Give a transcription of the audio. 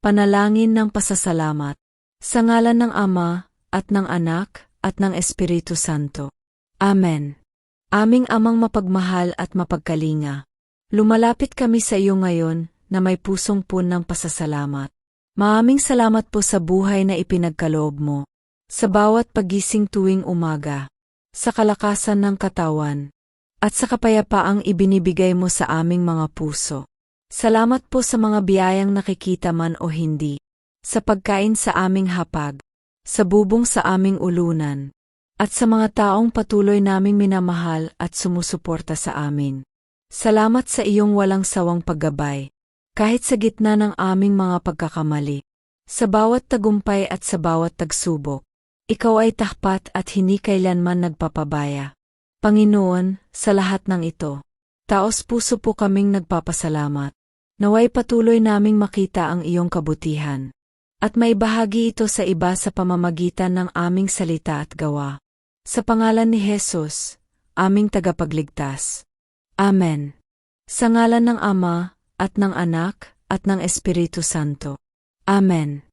Panalangin ng pasasalamat. Sa ngalan ng Ama, at ng Anak, at ng Espiritu Santo. Amen. Aming Amang mapagmahal at mapagkalinga. Lumalapit kami sa iyo ngayon na may pusong pun ng pasasalamat. Maaming salamat po sa buhay na ipinagkaloob mo. Sa bawat pagising tuwing umaga. Sa kalakasan ng katawan. At sa kapayapaang ibinibigay mo sa aming mga puso. Salamat po sa mga biyayang nakikita man o hindi. Sa pagkain sa aming hapag. Sa bubong sa aming ulunan. At sa mga taong patuloy naming minamahal at sumusuporta sa amin. Salamat sa iyong walang sawang paggabay. Kahit sa gitna ng aming mga pagkakamali. Sa bawat tagumpay at sa bawat tagsubok. Ikaw ay tapat at hindi kailanman nagpapabaya. Panginoon, sa lahat ng ito. Taos puso po kaming nagpapasalamat. Naway patuloy naming makita ang iyong kabutihan. At may bahagi ito sa iba sa pamamagitan ng aming salita at gawa. Sa pangalan ni Jesus, aming tagapagligtas. Amen. Sa ngalan ng Ama, at ng Anak, at ng Espiritu Santo. Amen.